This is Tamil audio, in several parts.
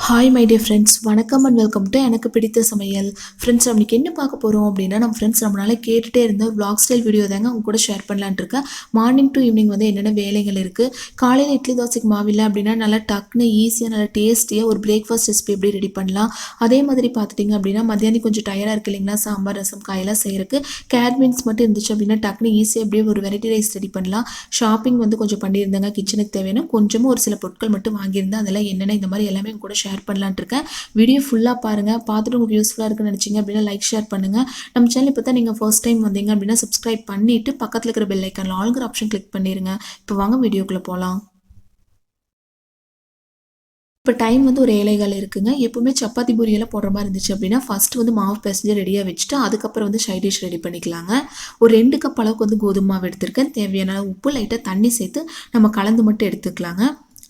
ஹாய் மை டியர் ஃப்ரெண்ட்ஸ் வணக்கம் அண்ட் வெல்கம் டு எனக்கு பிடித்த சமையல். ஃப்ரெண்ட்ஸ் நம்மளுக்கு என்ன பார்க்க போகிறோம் அப்படின்னா நம்ம ஃப்ரெண்ட்ஸ் நம்மளால கேட்டுகிட்டே இருந்த ஒரு ஸ்டைல் வீடியோ தாங்க அவங்க கூட ஷேர் பண்ணலான்ட்டு இருக்கேன். மார்னிங் டு ஈவினிங் வந்து என்னென்ன வேலைகள் இருக்குது காலையில் இட்லி தோசைக்கு மாவில்லை அப்படின்னா நல்லா டக்குன்னு ஈஸியாக நல்லா டேஸ்டியாக ஒரு பிரேக்ஃபாஸ்ட் ரெசிபி எப்படி ரெடி பண்ணலாம். அதே மாதிரி பார்த்துட்டிங்க அப்படின்னா மத்தியானம் கொஞ்சம் டயர்டாக இருக்கு இல்லைங்களா? சாம்பார் ரசம் காயெல்லாம் செய்கிறதுக்கு கேட்மீன்ஸ் மட்டும் இருந்துச்சு அப்படின்னா டக்குன்னு ஈஸியாக அப்படியே ஒரு வெரைட்டி ரைஸ் ரெடி பண்ணலாம். ஷாப்பிங் வந்து கொஞ்சம் பண்ணியிருந்தாங்க. கிச்சனுக்கு தேவையான கொஞ்சமாக ஒரு சில பொருட்கள் மட்டும் வாங்கியிருந்தேன். அதெல்லாம் என்னென்ன இந்த மாதிரி எல்லாமே கூட ஷேர் பண்ணலான்ட்டு இருக்கேன் வீடியோ ஃபுல்லாக பாருங்கள் பார்த்துட்டு உங்களுக்கு யூஸ்ஃபுல்லாக இருக்குன்னு நினச்சிங்க அப்படின்னா லைக் ஷேர் பண்ணுங்கள் நம்ம சேனல் இப்போ தான் நீங்கள் ஃபர்ஸ்ட் டைம் வந்தீங்க அப்படின்னா சப்ஸ்கிரைப் பண்ணிவிட்டு பக்கத்தில் இருக்கிற பெல் ஐக்கானில் ஆளுங்கிற ஆப்ஷன் கிளிக் பண்ணிடுங்க இப்போ வாங்க வீடியோக்குள்ளே போகலாம் இப்போ டைம் வந்து ஒரு ஏழைகள் இருக்குங்க. எப்போவுமே சப்பாத்தி பூரியெல்லாம் போடுற மாதிரி இருந்துச்சு அப்படின்னா ஃபஸ்ட்டு வந்து மாவு பிசைஞ்சு ரெடியாக வச்சுட்டு அதுக்கப்புறம் வந்து சைட் டிஷ் ரெடி பண்ணிக்கலாங்க. ஒரு ரெண்டு கப் அளவுக்கு வந்து கோதுமை மாவு எடுத்திருக்கேன். தேவையான உப்பு லைட்டாக தண்ணி சேர்த்து நம்ம கலந்து மட்டும் எடுத்துக்கலாங்க.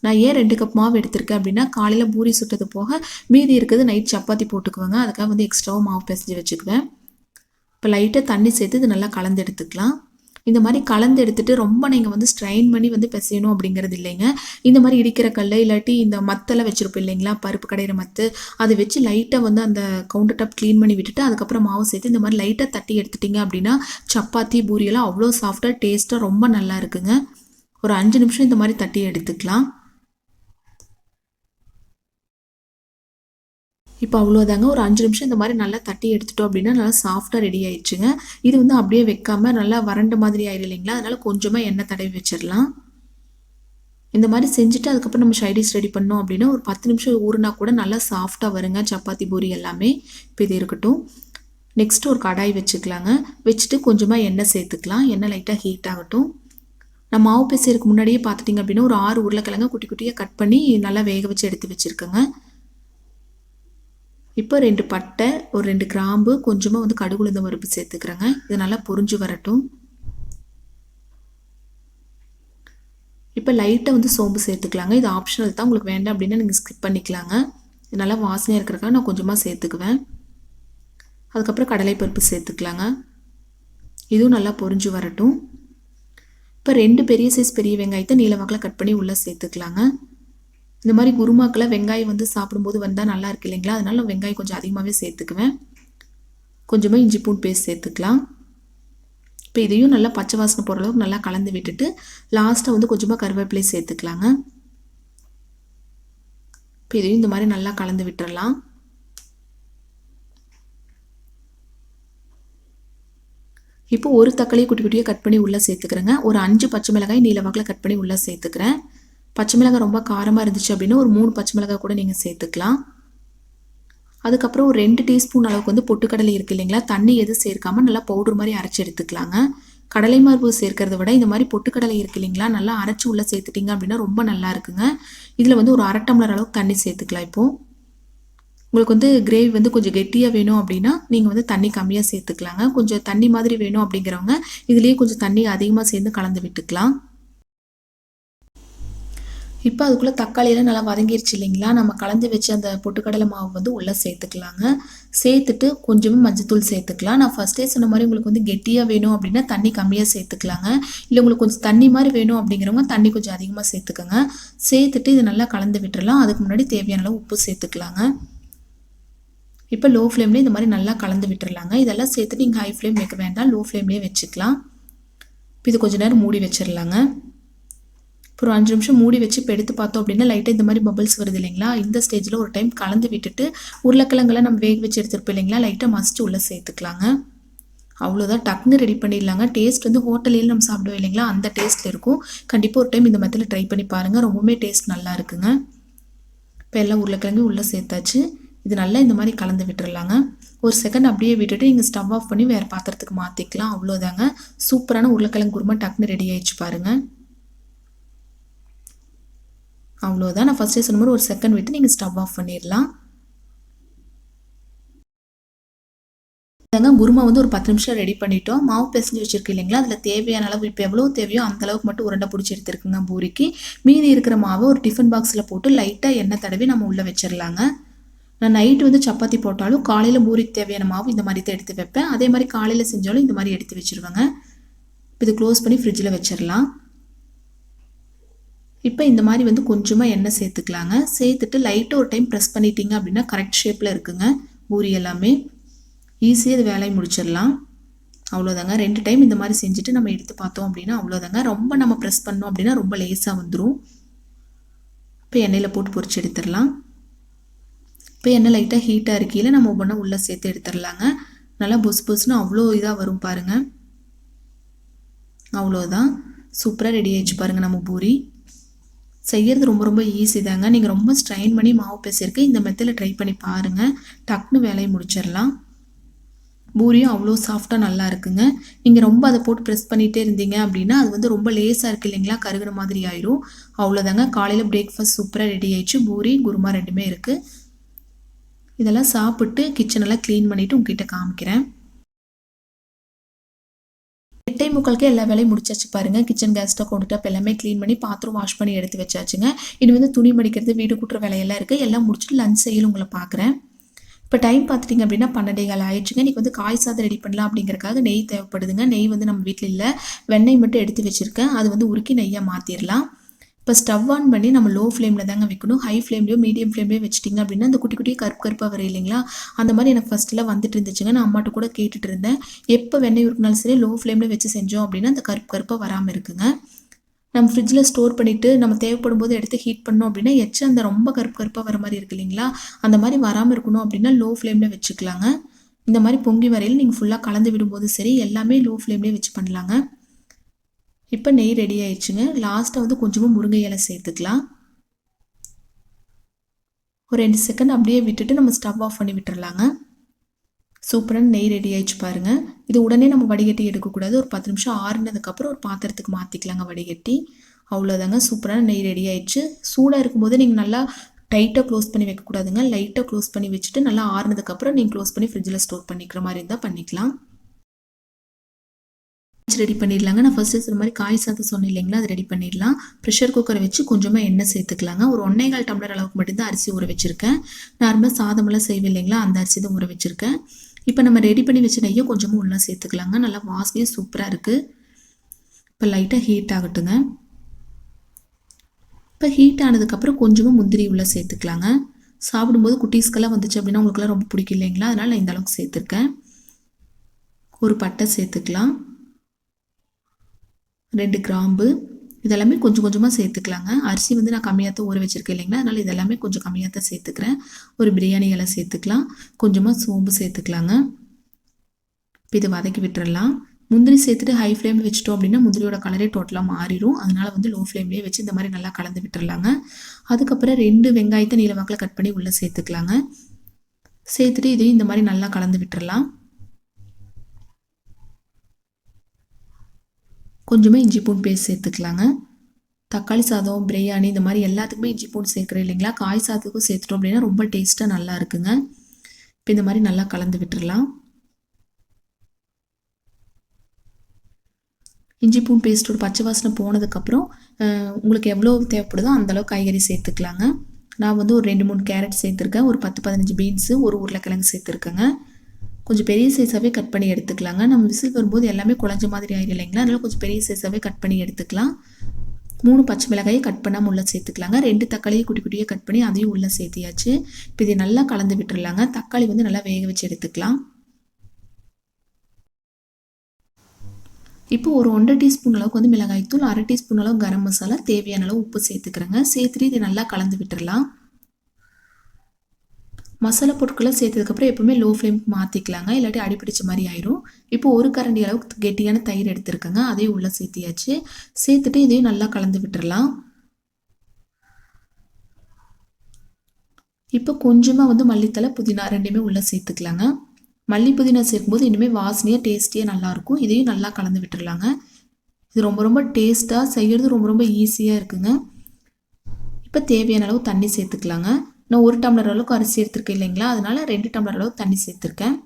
நான் ஏன் ரெண்டு கப் மாவு எடுத்திருக்கேன் அப்படின்னா காலையில் பூரி சுட்டது போக மீதி இருக்கிறது நைட் சப்பாத்தி போட்டுக்குவேங்க. அதுக்காக வந்து எக்ஸ்ட்ராவும் மாவு பிசைஞ்சு வச்சுக்குவேன். இப்போ லைட்டாக தண்ணி சேர்த்து இது நல்லா கலந்து எடுத்துக்கலாம். இந்த மாதிரி கலந்து எடுத்துட்டு ரொம்ப நீங்கள் வந்து ஸ்ட்ரைன் பண்ணி வந்து பிசையணும் அப்படிங்கிறது இல்லைங்க. இந்த மாதிரி இடிக்கிற கல் இல்லாட்டி இந்த மத்தெல்லாம் வச்சுருப்போம் இல்லைங்களா? பருப்பு கடையிற மத்து. அதை வச்சு லைட்டாக வந்து அந்த கவுண்டர் டாப் க்ளீன் பண்ணி விட்டுட்டு அதுக்கப்புறம் மாவு சேர்த்து இந்த மாதிரி லைட்டாக தட்டி எடுத்துட்டிங்க அப்படின்னா சப்பாத்தி பூரியெல்லாம் அவ்வளோ சாஃப்டாக டேஸ்ட்டாக ரொம்ப நல்லா இருக்குங்க. ஒரு அஞ்சு நிமிஷம் இந்த மாதிரி தட்டி எடுத்துக்கலாம். இப்போ அவ்வளோதாங்க ஒரு அஞ்சு நிமிஷம் இந்த மாதிரி நல்லா தட்டி எடுத்துட்டோம் அப்படின்னா நல்லா சாஃப்டாக ரெடி ஆயிடுச்சுங்க. இது வந்து அப்படியே வைக்காமல் நல்லா வறண்ட மாதிரி ஆயிடும் இல்லைங்களா? அதனால கொஞ்சமாக எண்ணெய் தடவி வச்சிடலாம். இந்த மாதிரி செஞ்சுட்டு அதுக்கப்புறம் நம்ம சைடிஷ் ரெடி பண்ணோம் அப்படின்னா ஒரு பத்து நிமிஷம் ஊறுனா கூட நல்லா சாஃப்டாக வருங்க. சப்பாத்தி பூரி எல்லாமே. இப்போ இது இருக்கட்டும். நெக்ஸ்ட் ஒரு கடாய் வச்சுக்கலாங்க. வச்சுட்டு கொஞ்சமாக எண்ணெய் சேர்த்துக்கலாம். எண்ணெய் லைட்டாக ஹீட் ஆகட்டும். நம்ம மாவு பேசுறதுக்கு முன்னாடியே பார்த்துட்டிங்க அப்படின்னா ஒரு ஆறு உருளைக்கிழங்க குட்டி குட்டியாக கட் பண்ணி நல்லா வேக வச்சு எடுத்து வச்சுருக்கேங்க. இப்போ ரெண்டு பட்டை ஒரு ரெண்டு கிராம்பு கொஞ்சமாக வந்து கடுகுளுந்த பருப்பு சேர்த்துக்கிறேங்க. இது நல்லா பொரிஞ்சு வரட்டும். இப்போ லைட்டாக வந்து சோம்பு சேர்த்துக்கலாங்க. இது ஆப்ஷனல் தான். உங்களுக்கு வேண்டாம் அப்படின்னா நீங்கள் ஸ்கிப் பண்ணிக்கலாங்க. இது நல்லா வாசனையாக இருக்கிறக்காக நான் கொஞ்சமாக சேர்த்துக்குவேன். அதுக்கப்புறம் கடலைப்பருப்பு சேர்த்துக்கலாங்க. இதுவும் நல்லா பொரிஞ்சு வரட்டும். இப்போ ரெண்டு பெரிய சைஸ் பெரிய வெங்காயத்தை நீளவாக்கில் கட் பண்ணி உள்ளே சேர்த்துக்கலாங்க. இந்த மாதிரி குருமாக்கில் வெங்காயம் வந்து சாப்பிடும்போது வந்தால் நல்லா இருக்கு இல்லைங்களா? அதனால வெங்காயம் கொஞ்சம் அதிகமாகவே சேர்த்துக்குவேன். கொஞ்சமாக இஞ்சி பூண்டு பேஸ்ட் சேர்த்துக்கலாம். இப்போ இதையும் நல்லா பச்சை வாசனை போகிற அளவுக்கு நல்லா கலந்து விட்டுட்டு லாஸ்ட்டாக வந்து கொஞ்சமாக கருவேப்பிலை சேர்த்துக்கலாங்க. இப்போ இதையும் இந்த மாதிரி நல்லா கலந்து விட்டுறலாம். இப்போ ஒரு தக்காளியை குட்டி குட்டியாக கட் பண்ணி உள்ளே சேர்த்துக்கிறேங்க. ஒரு அஞ்சு பச்சை மிளகாய் நீளவாக்கில் கட் பண்ணி உள்ளே சேர்த்துக்கிறேன். பச்சை மிளகாய் ரொம்ப காரமாக இருந்துச்சு அப்படின்னா ஒரு மூணு பச்சை மிளகாய் கூட நீங்கள் சேர்த்துக்கலாம். அதுக்கப்புறம் ஒரு ரெண்டு டீஸ்பூன் அளவுக்கு வந்து பொட்டுக்கடலை இருக்குது இல்லைங்களா? தண்ணி எதுவும் சேர்க்காம நல்லா பவுடர் மாதிரி அரைச்சி எடுத்துக்கலாங்க. கடலை மார்பு சேர்க்கறத விட இந்த மாதிரி பொட்டுக்கடலை இருக்கு இல்லைங்களா? நல்லா அரைச்சி உள்ளே சேர்த்துட்டிங்க அப்படின்னா ரொம்ப நல்லா இருக்குங்க. இதில் வந்து ஒரு அரை டம்ளர் அளவுக்கு தண்ணி சேர்த்துக்கலாம் இப்போது உங்களுக்கு வந்து கிரேவி வந்து கொஞ்சம் கெட்டியாக வேணும் அப்படின்னா நீங்கள் வந்து தண்ணி கம்மியாக சேர்த்துக்கலாங்க. கொஞ்சம் தண்ணி மாதிரி வேணும் அப்படிங்கிறவங்க இதுலேயே கொஞ்சம் தண்ணி அதிகமாக சேர்ந்து கலந்து விட்டுக்கலாம். இப்போ அதுக்குள்ளே தக்காளியெல்லாம் நல்லா வதங்கிருச்சு இல்லைங்களா? நம்ம கலந்து வச்சு அந்த பொட்டுக்கடலை மாவு வந்து உள்ளே சேர்த்துக்கலாங்க. சேர்த்துட்டு கொஞ்சமாக மஞ்சத்தூள் சேர்த்துக்கலாம். நான் ஃபஸ்ட்டே சொன்ன மாதிரி உங்களுக்கு வந்து கெட்டியாக வேணும் அப்படின்னா தண்ணி கம்மியாக சேர்த்துக்கலாங்க. இல்லை உங்களுக்கு கொஞ்சம் தண்ணி மாதிரி வேணும் அப்படிங்கிறவங்க தண்ணி கொஞ்சம் அதிகமாக சேர்த்துக்கோங்க. சேர்த்துட்டு இதை நல்லா கலந்து விட்டுறலாம். அதுக்கு முன்னாடி தேவையான அளவு உப்பு சேர்த்துக்கலாங்க. இப்போ லோ ஃப்ளேம்லேயே இந்த மாதிரி நல்லா கலந்து விட்டுறலாங்க. இதெல்லாம் சேர்த்துட்டு நீங்கள் ஹை ஃப்ளேம் வைக்க வேண்டாம். லோ ஃப்ளேம்லேயே வச்சுக்கலாம். இப்போ இது கொஞ்சம் நேரம் மூடி வச்சிடலாங்க ஒரு அஞ்சு நிமிஷம் மூடி வச்சு இப்போ எடுத்து பார்த்தோம் அப்படின்னா லைட்டாக இந்த மாதிரி பபிள்ஸ் வருது இல்லைங்களா? இந்த ஸ்டேஜில் ஒரு டைம் கலந்து விட்டுட்டு உருளைக்கிழங்கெல்லாம் நம்ம வேக வச்சு எடுத்துருப்போம் இல்லைங்களா? லைட்டாக மசிச்சு உள்ளே சேர்த்துக்கலாங்க. அவ்வளோதான் டக்குன்னு ரெடி பண்ணிடலாங்க. டேஸ்ட் வந்து ஹோட்டலில் நம்ம சாப்பிடுவோம் இல்லைங்களா? அந்த டேஸ்ட்டில் இருக்கும். கண்டிப்பாக ஒரு டைம் இந்த மெத்தில் ட்ரை பண்ணி பாருங்கள் ரொம்பவுமே டேஸ்ட் நல்லா இருக்குங்க. இப்போ எல்லாம் உருளைக்கிழங்கு உள்ளே சேர்த்தாச்சு. இது நல்லா இந்த மாதிரி கலந்து விட்டுறலாங்க. ஒரு செகண்ட் அப்படியே விட்டுட்டு நீங்கள் ஸ்டவ் ஆஃப் பண்ணி வேறு பாத்திரத்துக்கு மாற்றிக்கலாம் அவ்வளோதாங்க சூப்பரான உருளைக்கிழங்கு குருமா டக்குன்னு ரெடி ஆயிடுச்சு பாருங்கள் அவ்வளோதான் நான் ஃபஸ்ட்டே சொன்ன மாதிரி ஒரு செகண்ட் விட்டு நீங்கள் ஸ்டவ் ஆஃப் பண்ணிடலாம் தாங்க குருமா வந்து ஒரு பத்து நிமிஷம் ரெடி பண்ணிட்டோம். மாவு பிசைஞ்சு வச்சிருக்கு இல்லைங்களா? அதில் தேவையான அளவு இப்போ எவ்வளோ தேவையோ அந்த அளவுக்கு மட்டும் உருண்டை பிடிச்சி எடுத்துருக்குங்க பூரிக்கு. மீதி இருக்கிற மாவை ஒரு டிஃபன் பாக்ஸில் போட்டு லைட்டாக எண்ணெய் தடவி நம்ம உள்ளே வச்சிடலாங்க நான் நைட்டு வந்து சப்பாத்தி போட்டாலும் காலையில் பூரிக்கு தேவையான மாவு இந்த மாதிரி தான் எடுத்து வைப்பேன். அதே மாதிரி காலையில் செஞ்சாலும் இந்த மாதிரி எடுத்து வச்சுருவேங்க. இது க்ளோஸ் பண்ணி ஃப்ரிட்ஜில் வச்சிடலாம் இப்போ இந்த மாதிரி வந்து கொஞ்சமாக எண்ணெய் சேர்த்துக்கலாங்க. சேர்த்துட்டு லைட்டாக ஒரு டைம் ப்ரெஸ் பண்ணிட்டீங்க அப்படின்னா கரெக்ட் ஷேப்பில் இருக்குங்க. பூரி எல்லாமே. ஈஸியாக இது வேலையை முடிச்சிடலாம். அவ்வளோதாங்க ரெண்டு டைம் இந்த மாதிரி செஞ்சுட்டு நம்ம எடுத்து பார்த்தோம் அப்படின்னா அவ்வளோதாங்க ரொம்ப நம்ம ப்ரெஸ் பண்ணோம் அப்படின்னா ரொம்ப லேஸாக வந்துடும் இப்போ எண்ணெயில் போட்டு பொறிச்சு எடுத்துடலாம். இப்போ எண்ணெய் லைட்டாக ஹீட்டாக இருக்கையில் நம்ம ஒவ்வொன்றா உள்ளே சேர்த்து எடுத்துடலாங்க. நல்லா பொஸ் பொஸ்னு அவ்வளோ இதாக வரும் பாருங்கள் அவ்வளோதான் சூப்பராக ரெடி ஆயிடுச்சு பாருங்கள் நம்ம பூரி. செய்கிறது ரொம்ப ரொம்ப ஈஸி தாங்க. நீங்கள் ரொம்ப ஸ்ட்ரைன் பண்ணி மாவு பேசியிருக்கு. இந்த மெத்தில் ட்ரை பண்ணி பாருங்கள் டக்குன்னு வேலையை முடிச்சிடலாம் பூரியும் அவ்வளோ சாஃப்டாக நல்லா இருக்குங்க. நீங்கள் ரொம்ப அதை போட்டு ப்ரெஸ் பண்ணிகிட்டே இருந்தீங்க அப்படின்னா அது வந்து ரொம்ப லேஸாக இருக்குது இல்லைங்களா? கருகிற மாதிரி ஆயிரும். அவ்வளோதாங்க காலையில் பிரேக்ஃபாஸ்ட் சூப்பராக ரெடி ஆயிடுச்சு. பூரி குருமா ரெண்டுமே இருக்குது இதெல்லாம் சாப்பிட்டு கிச்சனெல்லாம் க்ளீன் பண்ணிவிட்டு உங்ககிட்ட காமிக்கிறேன். எட்டே முக்காலுக்கே எல்லா வேலையும் முடிச்சாச்சு பாருங்க. கிச்சன் கேஸ் ஸ்டவ் கொண்டுட்டு அப்போ எல்லாமே க்ளீன் பண்ணி பாத்திரம் வாஷ் பண்ணி எடுத்து வச்சாச்சுங்க. இனி வந்து துணி மடிக்கிறது வீடு கூட்டுற வேலையெல்லாம் இருக்குது எல்லாம் முடிச்சுட்டு லஞ்ச் செய்யல உங்களை பார்க்குறேன் இப்போ டைம் பார்த்துட்டிங்க அப்படின்னா பன்னெண்டே கால் ஆயிடுச்சுங்க. இன்றைக்கி வந்து காய் சாதம் ரெடி பண்ணலாம் அப்படிங்கிறக்காக நெய் தேவைப்படுதுங்க. நெய் வந்து நம்ம வீட்டில் இல்லை. வெண்ணெய் மட்டும் எடுத்து வச்சுருக்கேன். அது வந்து உருக்கி நெய்யாக மாற்றிடலாம் இப்போ ஸ்டவ் ஆன் பண்ணி நம்ம லோ ஃப்ளேமில் தாங்க வைக்கணும். ஹை ஃப்ளேம்லையோ மீடியம் ஃப்ளேம்லையோ வச்சிட்டிங்க அப்படின்னா அந்த குட்டி குட்டி கருப்பு கருப்பாக வரும் இல்லைங்களா? அந்த மாதிரி எனக்கு ஃபஸ்ட்டில் வந்துட்டு இருந்துச்சுங்க. நான் அம்மாட்ட கூட கேட்டுட்டு இருந்தேன். எப்போ வெண்ணெய் உருக்கினாலும் சரி லோ ஃப்ளேமில் வச்சு செஞ்சோம் அப்படின்னா அந்த கருப்பு கருப்பாக வராமல் இருக்குங்க. நம்ம ஃப்ரிட்ஜில் ஸ்டோர் பண்ணிவிட்டு நம்ம தேவைப்படும் போது எடுத்து ஹீட் பண்ணோம் அப்படின்னா எச்சு அந்த ரொம்ப கருப்பு கருப்பாக வர மாதிரி இருக்கு இல்லைங்களா? அந்த மாதிரி வராமல் இருக்கணும் அப்படின்னா லோ ஃப்ளேமில் வச்சுக்கலாங்க. இந்த மாதிரி பொங்கி வரையில் நீங்கள் ஃபுல்லாக கலந்து விடும்போது சரி எல்லாமே லோ ஃப்ளேம்லேயே வச்சு பண்ணலாங்க. இப்போ நெய் ரெடி ஆயிடுச்சுங்க. லாஸ்ட்டாக வந்து கொஞ்சமாக முருங்கை இலை சேர்த்துக்கலாம். ஒரு ரெண்டு செகண்ட் அப்படியே விட்டுட்டு நம்ம ஸ்டவ் ஆஃப் பண்ணி விட்டுறலாங்க. சூப்பரான நெய் ரெடி ஆயிடுச்சு பாருங்கள் இது உடனே நம்ம வடிகட்டி எடுக்கக்கூடாது. ஒரு பத்து நிமிஷம் ஆறுனதுக்கப்புறம் ஒரு பாத்திரத்துக்கு மாற்றிக்கலாங்க வடிகட்டி. அவ்வளோதாங்க சூப்பரான நெய் ரெடி ஆயிடுச்சு. சூடாக இருக்கும்போது நீங்கள் நல்லா டைட்டாக க்ளோஸ் பண்ணி வைக்கக்கூடாதுங்க. லைட்டாக க்ளோஸ் பண்ணி வச்சுட்டு நல்லா ஆறுனதுக்கப்புறம் நீங்கள் க்ளோஸ் பண்ணி ஃப்ரிட்ஜில் ஸ்டோர் பண்ணிக்கிற மாதிரி இருந்தால் பண்ணிக்கலாம். ரெடி பண்ணிடலாங்க. நான் ஃபஸ்ட்டு சொன்ன மாதிரி காய் சாதம் சொன்னேன் இல்லைங்களா? அது ரெடி பண்ணிடலாம். ப்ரெஷர் குக்கரை வச்சு கொஞ்சமாக எண்ணெய் சேர்த்துக்கலாங்க. ஒரு ஒன்றே கால் டம்ளர் அளவுக்கு மட்டும்தான் அரிசி ஊற வச்சுருக்கேன். நார்மலாக சாதமெல்லாம் செய்வேன் இல்லைங்களா? அந்த அரிசி தான் ஊற வச்சுருக்கேன். இப்போ நம்ம ரெடி பண்ணி வச்ச நெய்யை கொஞ்சமாக உள்ளே சேர்த்துக்கலாங்க. நல்லா வாசனையும் சூப்பராக இருக்குது இப்போ லைட்டாக ஹீட் ஆகட்டுங்க. இப்போ ஹீட் ஆனதுக்கப்புறம் கொஞ்சமாக முந்திரி உள்ளே சேர்த்துக்கலாங்க. சாப்பிடும்போது குட்டீஸ்க்கெல்லாம் வந்துச்சு அப்படின்னா உங்களுக்குலாம் ரொம்ப பிடிக்கும் இல்லைங்களா? அதனால் நான் இந்த அளவுக்கு சேர்த்துருக்கேன். ஒரு பட்டை சேர்த்துக்கலாம். ரெண்டு கிராம்பு இதெல்லாமே கொஞ்சம் கொஞ்சமாக சேர்த்துக்கலாங்க. அரிசி வந்து நான் கம்மியாக தான் ஊற வச்சுருக்கேன் இல்லைங்களா? அதனால் இதெல்லாமே கொஞ்சம் கம்மியாக தான் சேர்த்துக்கிறேன். ஒரு பிரியாணி இலை சேர்த்துக்கலாம். கொஞ்சமாக சோம்பு சேர்த்துக்கலாங்க. இப்போ இதை வதக்கி விட்டுறலாம். முந்திரி சேர்த்துட்டு ஹை ஃப்ளேமில் வச்சுட்டோம் அப்படின்னா முந்திரியோட கலரே டோட்டலாக மாறிடும் அதனால் வந்து லோ ஃப்ளேம்லேயே வச்சு இந்த மாதிரி நல்லா கலந்து விட்டுறலாங்க. அதுக்கப்புறம் ரெண்டு வெங்காயத்தை நீளவாக்கில் கட் பண்ணி உள்ளே சேர்த்துக்கலாங்க. சேர்த்துட்டு இதையும் இந்த மாதிரி நல்லா கலந்து விட்டுறலாம். கொஞ்சமாக இஞ்சி பூண்டு பேஸ்ட் சேர்த்துக்கலாங்க. தக்காளி சாதம் பிரியாணி இந்த மாதிரி எல்லாத்துக்குமே இஞ்சி பூண்டு சேர்க்குறோம் இல்லைங்களா? காய் சாதத்துக்கும் சேர்த்துட்டோம் அப்படின்னா ரொம்ப டேஸ்ட்டாக நல்லா இருக்குங்க. இப்போ இந்த மாதிரி நல்லா கலந்து விட்டுடலாம் இஞ்சி பூண்டு பேஸ்ட்டோட பச்சை வாசனை போனதுக்கப்புறம் உங்களுக்கு எவ்வளோ தேவைப்படுதோ அந்தளவு காய்கறி சேர்த்துக்கலாங்க. நான் வந்து ஒரு ரெண்டு மூணு கேரட் சேர்த்துருக்கேன். ஒரு பத்து பதினஞ்சு பீன்ஸு ஒரு உருளைக்கிழங்கு சேர்த்துருக்கேங்க. கொஞ்சம் பெரிய சைஸாகவே கட் பண்ணி எடுத்துக்கலாங்க. நம்ம விசில் வரும்போது எல்லாமே குழஞ்ச மாதிரி ஆயிடும் இல்லைங்களா? அதனால் கொஞ்சம் பெரிய சைஸாகவே கட் பண்ணி எடுத்துக்கலாம். மூணு பச்சை மிளகாயை கட் பண்ணாமல் உள்ளே சேர்த்துக்கலாங்க. ரெண்டு தக்காளியை குட்டி குட்டியாக கட் பண்ணி அதையும் உள்ளே சேர்த்தியாச்சு. இப்போ இதை நல்லா கலந்து விட்டுடலாங்க தக்காளி வந்து நல்லா வேக வச்சு எடுத்துக்கலாம். இப்போ ஒரு ஒன்றரை டீஸ்பூன் அளவுக்கு வந்து மிளகாய் தூள் அரை டீஸ்பூன் அளவு கரம் மசாலா தேவையான அளவு உப்பு சேர்த்துக்கிறேங்க. சேர்த்துட்டு இதை நல்லா கலந்து விட்டுடலாம் மசாலா பொருட்களை சேர்த்ததுக்கப்புறம் எப்பவுமே லோ ஃப்ளேமுக்கு மாற்றிக்கலாங்க இல்லாட்டி அடிப்பிடிச்ச மாதிரி ஆயிரும். இப்போ ஒரு கரண்டி அளவுக்கு கெட்டியான தயிர் எடுத்துருக்கேங்க. அதையும் உள்ளே சேர்த்தியாச்சு. சேர்த்துட்டு இதையும் நல்லா கலந்து விட்டுறலாம். இப்போ கொஞ்சமாக வந்து மல்லித்தலை புதினா ரெண்டுமே உள்ளே சேர்த்துக்கலாங்க. மல்லி புதினா சேர்க்கும்போது இனிமேல் வாசனையாக டேஸ்டியாக நல்லாயிருக்கும். இதையும் நல்லா கலந்து விட்டுடலாங்க இது ரொம்ப ரொம்ப டேஸ்ட்டாக செய்கிறது ரொம்ப ரொம்ப ஈஸியாக இருக்குங்க. இப்போ தேவையான அளவு தண்ணி சேர்த்துக்கலாங்க. நான் ஒரு டம்ளர் அளவுக்கு அரிசி எடுத்திருக்கேன் இல்லைங்களா? அதனால் ரெண்டு டம்ளர் அளவுக்கு தண்ணி சேர்த்துருக்கேன்.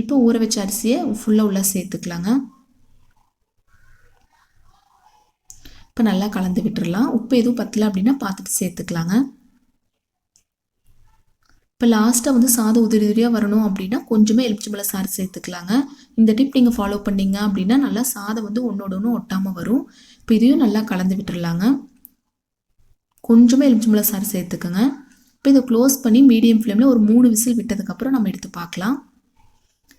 இப்போ ஊற வச்ச அரிசியை ஃபுல்லாக உள்ளே சேர்த்துக்கலாங்க. இப்போ நல்லா கலந்து விட்டுறலாம். உப்பு எதுவும் பத்தலை அப்படின்னா பார்த்துட்டு சேர்த்துக்கலாங்க. இப்போ லாஸ்ட்டாக வந்து சாதம் உதிரி உதிரியாக வரணும் அப்படின்னா கொஞ்சமாக எலுமிச்சம்பழம் சாறு சேர்த்துக்கலாங்க. இந்த டிப் நீங்கள் ஃபாலோ பண்ணீங்க அப்படின்னா நல்லா சாதம் வந்து ஒன்றோட ஒன்று ஒட்டாமல் வரும். இப்போ இதையும் நல்லா கலந்து விட்டுடலாங்க கொஞ்சமாக எலுமிச்சம்பழம் சாறு சேர்த்துக்கோங்க. இப்போ இதை க்ளோஸ் பண்ணி மீடியம் ஃப்ளேமில் ஒரு மூணு விசில் விட்டதுக்கப்புறம் நம்ம எடுத்து பார்க்கலாம்.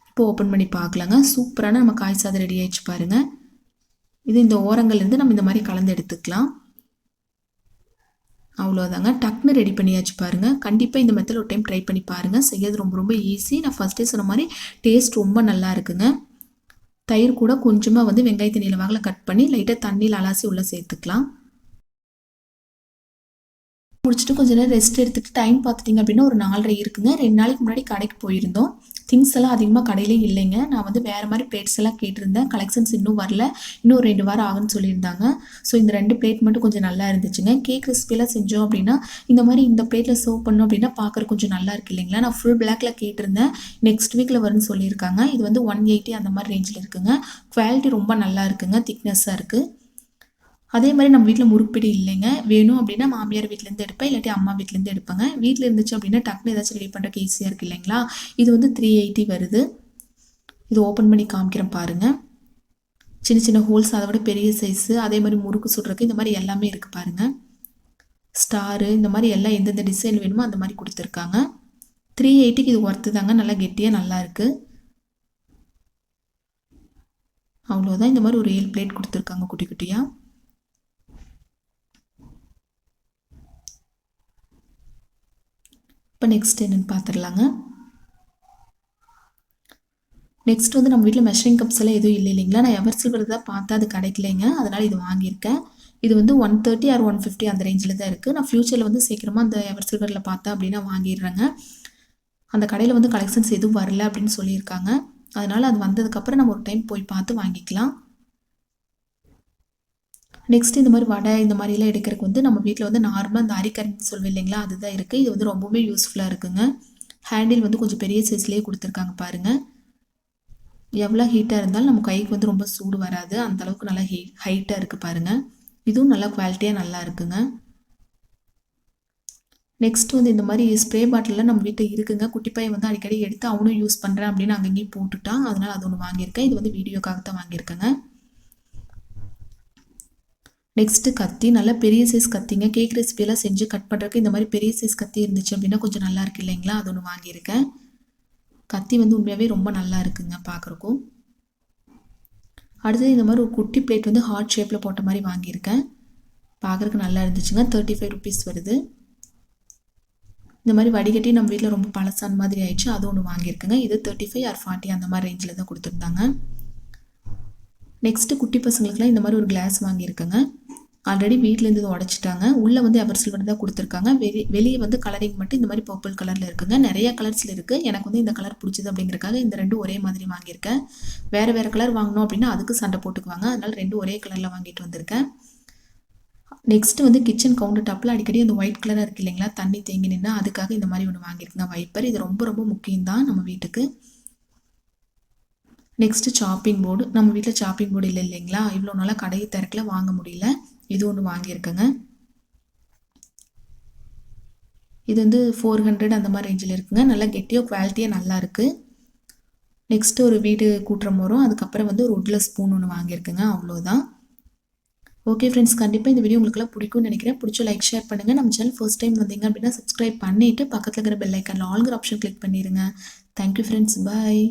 இப்போ ஓப்பன் பண்ணி பார்க்கலாங்க. சூப்பரான நம்ம காய் சாதம் ரெடி ஆயிடுச்சு பாருங்கள் இது இந்த ஓரங்கள்லேருந்து நம்ம இந்த மாதிரி கலந்து எடுத்துக்கலாம். அவ்வளோதாங்க டக்குன்னு ரெடி பண்ணியாச்சு பாருங்கள் கண்டிப்பாக இந்த மெத்தட் ஒரு டைம் ட்ரை பண்ணி பாருங்கள் செய்யறது ரொம்ப ரொம்ப ஈஸி நான் ஃபஸ்ட்டே சொன்ன மாதிரி டேஸ்ட் ரொம்ப நல்லா இருக்குங்க. தயிர் கூட கொஞ்சமாக வந்து வெங்காயத்தை நீல கட் பண்ணி லைட்டாக தண்ணியில் அலாசி உள்ளே சேர்த்துக்கலாம். முடிச்சுட்டு கொஞ்ச நேரம் ரெஸ்ட் எடுத்துட்டு டைம் பார்த்துட்டிங்க அப்படின்னா ஒரு நாலரை இருக்குங்க. ரெண்டு நாளைக்கு முன்னாடி கடைக்கு போயிருந்தோம். திங்ஸ் எல்லாம் அதிகமாக கடையிலே இல்லைங்க. நான் வந்து வேறு மாதிரி பிளேட்ஸ் எல்லாம் கேட்டிருந்தேன். கலெக்ஷன்ஸ் இன்னும் வரல. இன்னும் ரெண்டு வாரம் ஆகுன்னு சொல்லியிருந்தாங்க. ஸோ இந்த ரெண்டு பிளேட் மட்டும் கொஞ்சம் நல்லா இருந்துச்சுங்க. கேக் ரெசிபிலாம் செஞ்சோம் அப்படின்னா இந்த மாதிரி இந்த பிளேட்டில் சர்வ் பண்ணோம் அப்படின்னா பார்க்குற கொஞ்சம் நல்லா இருக்கு இல்லைங்களா? நான் ஃபுல் பிளாக்ல கேட்டிருந்தேன். நெக்ஸ்ட் வீக்கில் வரும்னு சொல்லியிருக்காங்க. இது வந்து ஒன் எயிட்டி அந்த மாதிரி ரேஞ்சில் இருக்குங்க. குவாலிட்டி ரொம்ப நல்லா இருக்குங்க. திக்னஸ்ஸாக இருக்குது அதே மாதிரி நம்ம வீட்டில் முறுப்பிடி இல்லைங்க. வேணும் அப்படின்னா மாமியார் வீட்டிலேருந்து எடுப்பேன். இல்லாட்டி அம்மா வீட்டிலேருந்து எடுப்பாங்க. வீட்டில் இருந்துச்சு அப்படின்னா டக்குனு ஏதாச்சும் ரெடி பண்ணுறதுக்கு ஈஸியாக இருக்குது இல்லைங்களா? இது வந்து த்ரீ எயிட்டி வருது. இது ஓப்பன் பண்ணி காமிக்கிறேன் பாருங்கள் சின்ன சின்ன ஹோல்ஸ் அதை விட பெரிய சைஸு அதே மாதிரி முறுக்கு சுடுறதுக்கு இந்த மாதிரி எல்லாமே இருக்குது பாருங்கள் ஸ்டாரு இந்த மாதிரி எல்லாம் எந்தெந்த டிசைன் வேணுமோ அந்த மாதிரி கொடுத்துருக்காங்க. த்ரீ எயிட்டிக்கு இது ஒர்த்து தாங்க. நல்லா கெட்டியாக நல்லா இருக்குது அவ்வளோதான் இந்த மாதிரி ஒரு ஏழு பிளேட் கொடுத்துருக்காங்க குட்டி குட்டியாக இப்போ நெக்ஸ்ட் என்னென்னு பார்த்துடலாங்க. நெக்ஸ்ட் வந்து நம்ம வீட்டில் மெஷரிங் கப்ஸ் எல்லாம் எதுவும் இல்லை இல்லைங்களா? நான் எவர் சில்வர் தான் பார்த்தா அது கிடைக்கலைங்க. அதனால் இது வாங்கியிருக்கேன். இது வந்து one thirty or one fifty அந்த ரேஞ்சில் தான் இருக்குது நான் ஃப்யூச்சரில் வந்து சீக்கிரமாக அந்த எவர் சில்வரில் பார்த்தா அப்படின்னா வாங்கிடுறேங்க. அந்த கடையில் வந்து கலெக்ஷன்ஸ் எதுவும் வரல அப்படின்னு சொல்லியிருக்காங்க. அதனால் அது வந்ததுக்கப்புறம் நம்ம ஒரு டைம் போய் பார்த்து வாங்கிக்கலாம். நெக்ஸ்ட் இந்த மாதிரி வடை இந்த மாதிரிலாம் எடுக்கிறதுக்கு வந்து நம்ம வீட்டில் வந்து நார்மலாக அந்த அரிக்கரின்னு சொல்லுவோம் இல்லைங்களா? அதுதான் இருக்குது இது வந்து ரொம்பவுமே யூஸ்ஃபுல்லாக இருக்குங்க. ஹேண்டில் வந்து கொஞ்சம் பெரிய சைஸ்லேயே கொடுத்துருக்காங்க பாருங்கள் எவ்வளோ ஹீட்டாக இருந்தாலும் நம்ம கைக்கு வந்து ரொம்ப சூடு வராது. அந்த அளவுக்கு நல்லா ஹீ ஹைட்டாக இருக்குது பாருங்கள் இதுவும் நல்லா குவாலிட்டியாக நல்லா இருக்குங்க. நெக்ஸ்ட் வந்து இந்த மாதிரி ஸ்ப்ரே பாட்டிலில் நம்ம வீட்டில் இருக்குங்க. குட்டி வந்து அடிக்கடி எடுத்து அவனும் யூஸ் பண்ணுறேன் அப்படின்னு அங்கங்கேயும் போட்டுட்டான். அதனால் அது ஒன்று வாங்கியிருக்கேன். இது வந்து வீடியோக்காக தான் வாங்கியிருக்கேங்க. நெக்ஸ்ட்டு கத்தி நல்லா பெரிய சைஸ் கத்திங்க. கேக் ரெசிபியெல்லாம் செஞ்சு கட் பண்ணுறதுக்கு இந்த மாதிரி பெரிய சைஸ் கத்தி இருந்துச்சு அப்படின்னா கொஞ்சம் நல்லா இருக்கு இல்லைங்களா? அது ஒன்று வாங்கியிருக்கேன். கத்தி வந்து உண்மையாகவே ரொம்ப நல்லா இருக்குங்க பார்க்குறக்கும் அடுத்தது இந்த மாதிரி ஒரு குட்டி பிளேட் வந்து ஹார்ட் ஷேப்பில் போட்ட மாதிரி வாங்கியிருக்கேன். பார்க்குறக்கு நல்லா இருந்துச்சுங்க. தேர்ட்டி ஃபைவ் ருபீஸ் வருது. இந்த மாதிரி வடிகட்டி நம்ம வீட்டில் ரொம்ப பழசான மாதிரி ஆயிடுச்சு. அது ஒன்று வாங்கியிருக்கேங்க. இது தேர்ட்டி ஃபைவ் ஆர் ஃபார்ட்டி அந்த மாதிரி ரேஞ்சில் தான் கொடுத்துருந்தாங்க. நெக்ஸ்ட்டு குட்டி பசங்களுக்குலாம் இந்த மாதிரி ஒரு கிளாஸ் வாங்கியிருக்கேங்க. ஆல்ரெடி வீட்டிலேருந்து இதை உடச்சிட்டாங்க. உள்ளே வந்து எவர் சில்வர் தான் கொடுத்துருக்காங்க. வெளி வெளியே வந்து கலரிங் மட்டும் இந்த மாதிரி பர்பிள் கலரில் இருக்குங்க. நிறைய கலர்ஸில் இருக்குது எனக்கு வந்து இந்த கலர் பிடிச்சது அப்படிங்கிறக்காக இந்த ரெண்டும் ஒரே மாதிரி வாங்கியிருக்கேன். வேறு வேறு கலர் வாங்கினோம் அப்படின்னா அதுக்கு சண்டை போட்டுக்குவாங்க. அதனால் ரெண்டும் ஒரே கலரில் வாங்கிட்டு வந்திருக்கேன். நெக்ஸ்ட்டு வந்து கிச்சன் கவுண்டர் டாப்பில் அடிக்கடி அந்த ஒயிட் கலராக இருக்குது இல்லைங்களா? தண்ணி தேங்கி நின்று அதுக்காக இந்த மாதிரி ஒன்று வாங்கியிருக்குங்க. வைப்பர் இது ரொம்ப ரொம்ப முக்கியம்தான் நம்ம வீட்டுக்கு. நெக்ஸ்ட்டு சாப்பிங் போர்டு நம்ம வீட்டில் சாப்பிங் போர்டு இல்லை இல்லைங்களா? இவ்வளோ நாளாக கடையை திறக்கல வாங்க முடியல. இது ஒன்று வாங்கியிருக்கேங்க. இது வந்து ஃபோர் ஹண்ட்ரட் அந்த மாதிரி ரேஞ்சில் இருக்குங்க. நல்லா கெட்டியோ குவாலிட்டியாக நல்லா இருக்குது நெக்ஸ்ட்டு ஒரு வீடு கூட்டுற மரம். அதுக்கப்புறம் வந்து ஒரு உட்ல ஸ்பூன் ஒன்று வாங்கியிருக்குங்க. அவ்வளோதான் ஓகே ஃப்ரெண்ட்ஸ் கண்டிப்பாக இந்த வீடியோ உங்களுக்குலாம் பிடிக்கும்னு நினைக்கிறேன். பிடிச்ச லைக் ஷேர் பண்ணுங்கள் நம்ம சேனல் ஃபர்ஸ்ட் டைம் வந்தீங்க அப்படின்னா சப்ஸ்கிரைப் பண்ணிவிட்டு பக்கத்தில் இருக்கிற பெல் ஐக்கனில் ஆல்கிற ஆப்ஷன் கிளிக் பண்ணிடுங்க தேங்க்யூ ஃப்ரெண்ட்ஸ் பாய்